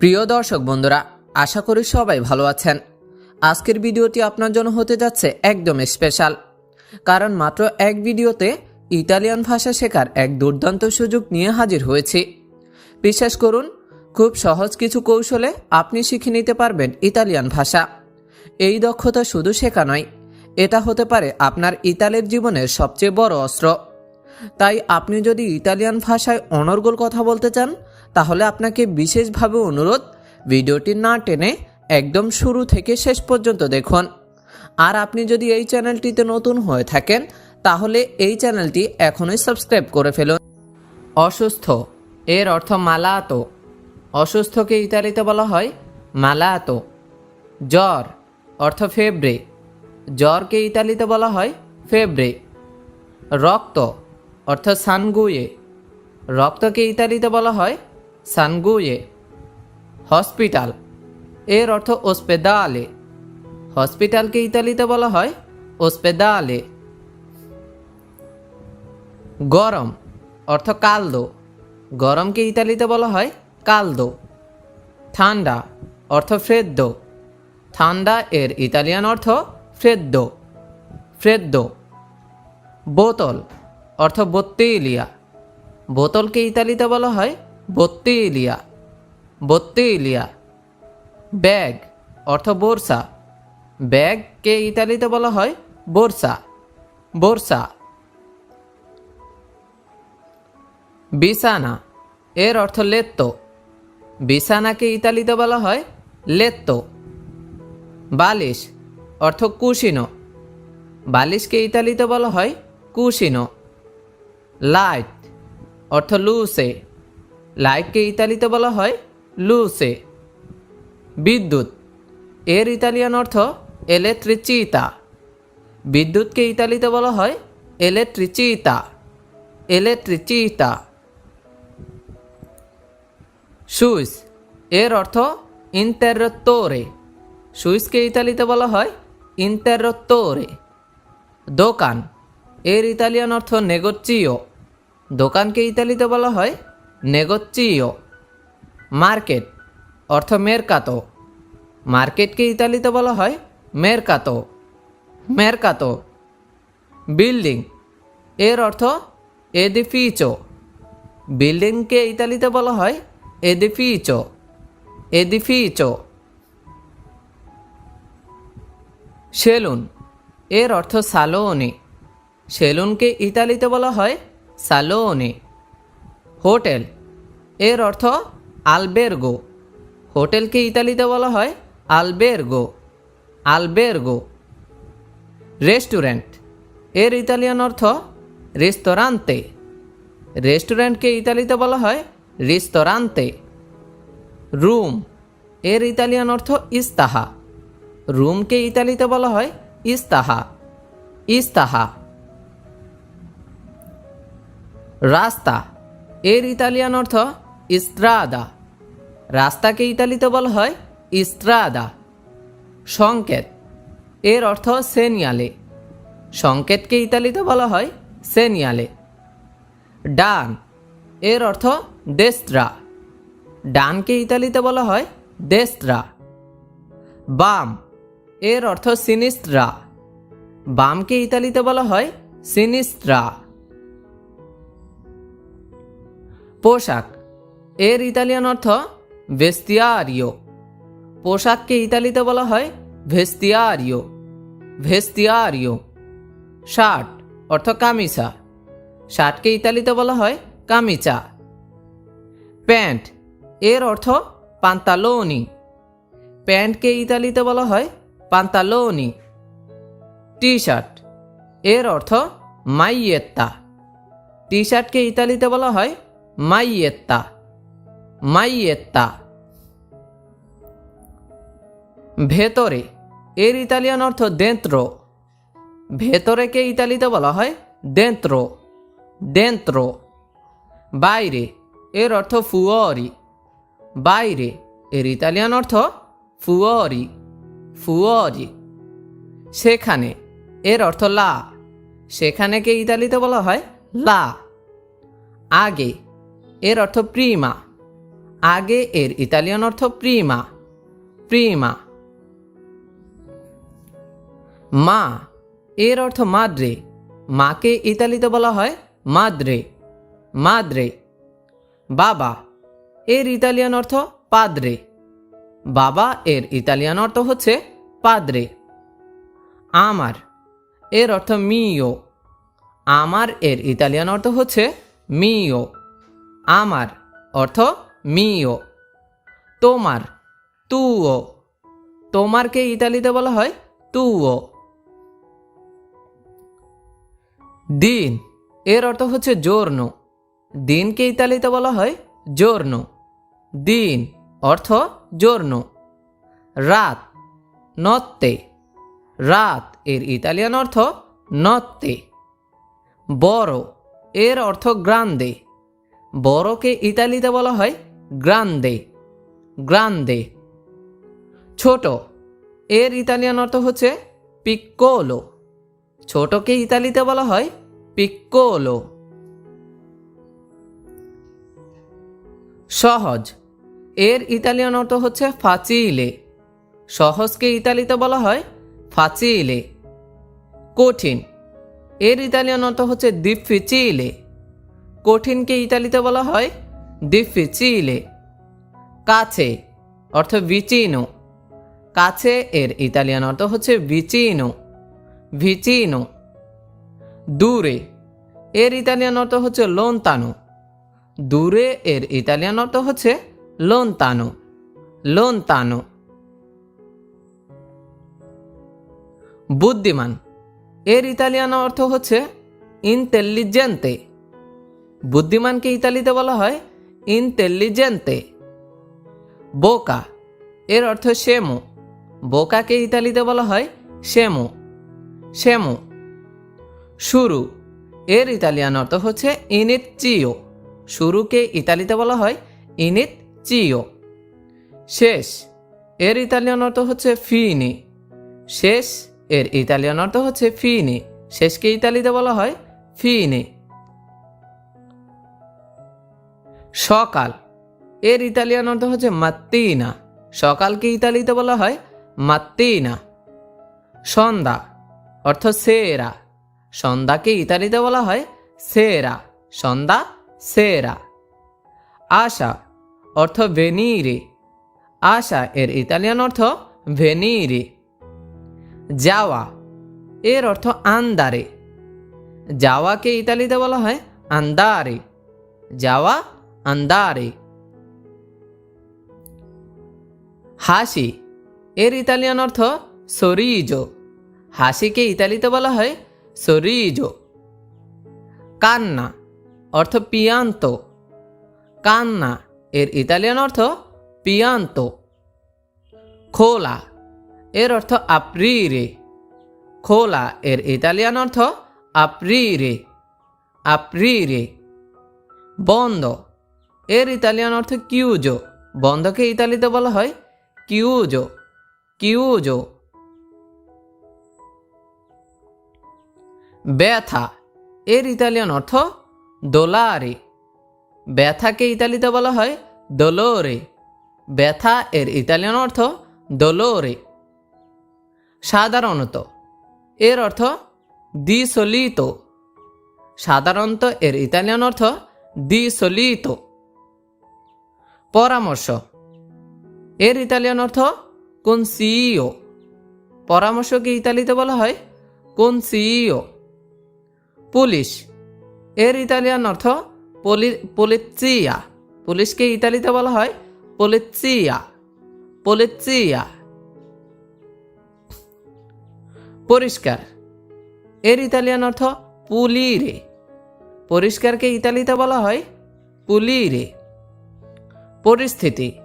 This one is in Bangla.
প্রিয় দর্শক বন্ধুরা, আশা করি সবাই ভালো আছেন। আজকের ভিডিওটি আপনার জন্য হতে যাচ্ছে একদম স্পেশাল কারণ মাত্র এক ভিডিওতে ইতালিয়ান ভাষা শেখার এক দুর্দান্ত সুযোগ নিয়ে হাজির হয়েছি। বিশ্বাস করুন, খুব সহজ কিছু কৌশলে আপনি শিখে নিতে পারবেন ইতালিয়ান ভাষা। এই দক্ষতা শুধু শেখা নয়, এটা হতে পারে আপনার ইতালির জীবনের সবচেয়ে বড় অস্ত্র। তাই আপনি যদি ইতালিয়ান ভাষায় অনর্গল কথা বলতে চান তাহলে আপনাকে বিশেষভাবে অনুরোধ, ভিডিওটি না টেনে একদম শুরু থেকে শেষ পর্যন্ত দেখুন। আর আপনি যদি এই চ্যানেলটিতে নতুন হয়ে থাকেন, তাহলে এই চ্যানেলটি এখনই সাবস্ক্রাইব করে ফেলুন। অসুস্থ, এর অর্থ মালাতো। অসুস্থকে ইতালিতে বলা হয় মালাতো। জ্বর, অর্থ ফেব্রে। জ্বরকে ইতালিতে বলা হয় ফেব্রে। রক্ত, অর্থ সানগুয়ে। রক্তকে ইতালিতে বলা হয় সানগুয়ে। হসপিটাল। এর অর্থ ওসপেদালে হসপিটালকে ইতালিতে বলা হয় ওসপেদালে গরম, অর্থ কালদো। গরমকে ইতালিতে বলা হয় কালদো। ঠান্ডা, অর্থ ফ্রেদ্দো ঠান্ডা এর ইতালিয়ান অর্থ ফ্রেদ্দো ফ্রেদ্দো বোতল, অর্থ বত্তিলিয়া। বোতলকে ইতালিতে বলা হয় বত্তিলিয়া বত্তিলিয়া। ব্যাগ, অর্থ বোরসা। ব্যাগকে ইতালিতে বলা হয়? বোরসা। বোরসা। বিছানা, এর অর্থ লেত্তো। বিছানাকে ইতালিতে বলা হয় লেত্তো। বালিশ, অর্থ কুশিনো। বালিশকে ইতালিতে বলা হয় কুশিনো। লাইট, অর্থ লুসে। লাইটকে ইতালিতে বলা হয় লুসে বিদ্যুৎ। এর ইতালিয়ান অর্থ এলেট্রিচিতা বিদ্যুৎকে ইতালিতে বলা হয় এলেট্রিচিতা এলেট্রিচিতা সুইস, এর অর্থ ইন্টারত্তোরে সুইসকে ইতালিতে বলা হয় ইন্টারত্তোরে দোকান, এর ইতালিয়ান অর্থ নেগোচিও দোকানকে ইতালিতে বলা হয় নেগোচিও মার্কেট, অর্থ মেরকাতো। মার্কেটকে ইতালিতে বলা হয় মেরকাতো। মেরকাতো। বিল্ডিং, এর অর্থ এদিফিচো। বিল্ডিংকে ইতালিতে বলা হয় এদিফিচো। এদিফিচো। সেলুন, এর অর্থ সালোনে। সেলুনকে ইতালিতে বলা হয় সালোনে। হোটেল। এর অর্থ আলবেরগো। হোটেলকে ইতালিতে বলা হয় আলবেরগো। আলবেরগো। রেস্টুরেন্ট। এর ইতালিয়ান অর্থ রেস্তোরান্তে। রেস্টুরেন্টকে ইতালিতে বলা হয় রিস্তোরান্তে। রুম। এর ইতালিয়ান অর্থ ইস্তাহা। রুমকে ইতালিতে বলা হয় ইস্তাহা। ইস্তাহা। রাস্তা। এর ইতালিয়ান অর্থ ইস্ত্রাদা। রাস্তাকে ইতালিতে বলা হয় ইস্ত্রাদা। সংকেত। এর অর্থ সেনিয়ালে। সংকেতকে ইতালিতে বলা হয় সেনিয়ালে। ডান। এর অর্থ দেস্ত্রা ডানকে ইতালিতে বলা হয় দেস্ত্রা বাম। এর অর্থ সিনিস্ত্রা। বামকে ইতালিতে বলা হয় সিনিস্ত্রা। পোশাক। এর ইতালিয়ান অর্থ ভেস্তিয়ারিও পোশাককে ইতালিতে বলা হয় ভেস্তিয়ারিও ভেস্তিয়ারিও শার্ট অর্থ কামিসা শার্টকে ইতালিতে বলা হয় কামিচা প্যান্ট এর অর্থ পান্তালোনি প্যান্টকে ইতালিতে বলা হয় পান্তালোনি টি শার্ট এর অর্থ মাইয়েত্তা টি শার্টকে ইতালিতে বলা হয় মাইয়েত্তা মাইয়েত্তা ভেতরে, এর ইতালিয়ান অর্থ দেন্ত্র ভেতরেকে ইতালিতে বলা হয় দেন্ত্র দেন্ত্র বাইরে, এর অর্থ ফুয়রি বাইরে, এর ইতালিয়ান অর্থ ফুয়রি ফুয়রি সেখানে, এর অর্থ লা। সেখানেকে ইতালিতে বলা হয় লা। আগে এর অর্থ প্রিমা। আগে এর ইতালিয়ান অর্থ প্রিমা। প্রিমা। মা, এর অর্থ মাদ্রে। মাকে ইতালিতে বলা হয় মাদ্রে। মাদ্রে। বাবা, এর ইতালিয়ান অর্থ পাদ্রে। বাবা, এর ইতালিয়ান অর্থ হচ্ছে পাদ্রে। আমার, এর অর্থ মিও। আমার, এর ইতালিয়ান অর্থ হচ্ছে মিও। আমার, অর্থ মিও। তোমার, তুও। তোমারকে ইতালিতে বলা হয় তুও। দিন, এর অর্থ হচ্ছে জোর্নো। দিনকে ইতালিতে বলা হয় জোর্নো। দিন, অর্থ জোর্নো। রাত, নত্তে। রাত, এর ইতালিয়ান অর্থ নত্তে। বড়, এর অর্থ গ্রান্দে। বড়কে ইতালিতে বলা হয় গ্রান্দে গ্রান্দে। ছোট, এর ইতালিয়ান অর্থ হচ্ছে পিক্কোলো। ছোটকে ইতালিতে বলা হয় পিক্কোলো। সহজ, এর ইতালিয়ান অর্থ হচ্ছে ফাচিলে। সহজকে ইতালিতে বলা হয় ফাচিলে। কঠিন, এর ইতালিয়ান অর্থ হচ্ছে দিফিচিলে কঠিনকে ইতালিতে বলা হয় দিফিচিলে কাছে, অর্থ ভিচিনো কাছে এর ইতালিয়ান অর্থ হচ্ছে ভিচিনো ভিচিনো দূরে, এর ইতালিয়ান অর্থ হচ্ছে লোনতানো দূরে এর ইতালিয়ান অর্থ হচ্ছে লোনতানো লোনতানো বুদ্ধিমান, এর ইতালিয়ান অর্থ হচ্ছে ইনটেলিজেন্তে বুদ্ধিমানকে ইতালিতে বলা হয় ইনটেলিজেন্তে বোকা, এর অর্থ শেমো বোকাকে ইতালিতে বলা হয় শেমো শেমো শুরু। এর ইতালিয়ান অর্থ হচ্ছে ইনিত চিও শুরুকে ইতালিতে বলা হয় ইনিত চিও শেষ। এর ইতালিয়ান অর্থ হচ্ছে ফিনি শেষ। এর ইতালিয়ান অর্থ হচ্ছে ফিনি শেষকে ইতালিতে বলা হয় ফিনি সকাল। এর ইতালিয়ান অর্থ হচ্ছে মাত্তিনা। সকালকে ইতালিতে বলা হয়? মাত্তিনা। সন্ধ্যা, অর্থ সেরা। সন্ধ্যাকে ইতালিতে বলা হয়? সেরা। সন্ধ্যা, সেরা। আশা, অর্থ ভেনিরে। আশা, এর ইতালিয়ান অর্থ ভেনিরে। যাওয়া, এর অর্থ আন্দারে। যাওয়াকে ইতালিতে বলা হয় আন্দারে। যাওয়া আন্দারে হাসি এর ইতালিয়ান অর্থ সরিজো হাসিকে ইতালিতে বলা হয় সরিজো কান্না অর্থ পিয়ান্ত কান্না এর ইতালিয়ান অর্থ পিয়ান্ত খোলা এর অর্থ আপ্রিরে খোলা এর ইতালিয়ান অর্থ আপ্রিরে আপ্রিরে বন্ধ এর ইতালিয়ান অর্থ কিউজো, বন্ধকে ইতালিতে বলা হয় কিউজো কিউজো। ব্যথা, এর ইতালিয়ান অর্থ দোলারে। ব্যথাকে ইতালিতে বলা হয় দোলোরে। ব্যথা এর ইতালিয়ান অর্থ দোলোরে। সাধারণত, এর অর্থ দি সলিতো। সাধারণত এর ইতালিয়ান অর্থ দি সলিতো। পরামর্শ। এর ইতালিয়ান অর্থ কনসিও পরামর্শকে ইতালিতে বলা হয়? কনসিও পুলিশ। এর ইতালিয়ান অর্থ পলি পলিচিয়া পুলিশকে ইতালিতে বলা হয় পলিচিয়া পলিচিয়া পরিষ্কার। এর ইতালিয়ান অর্থ পুলিরে পরিষ্কারকে ইতালিতে বলা হয় পুলিরে পরিস্থিতি।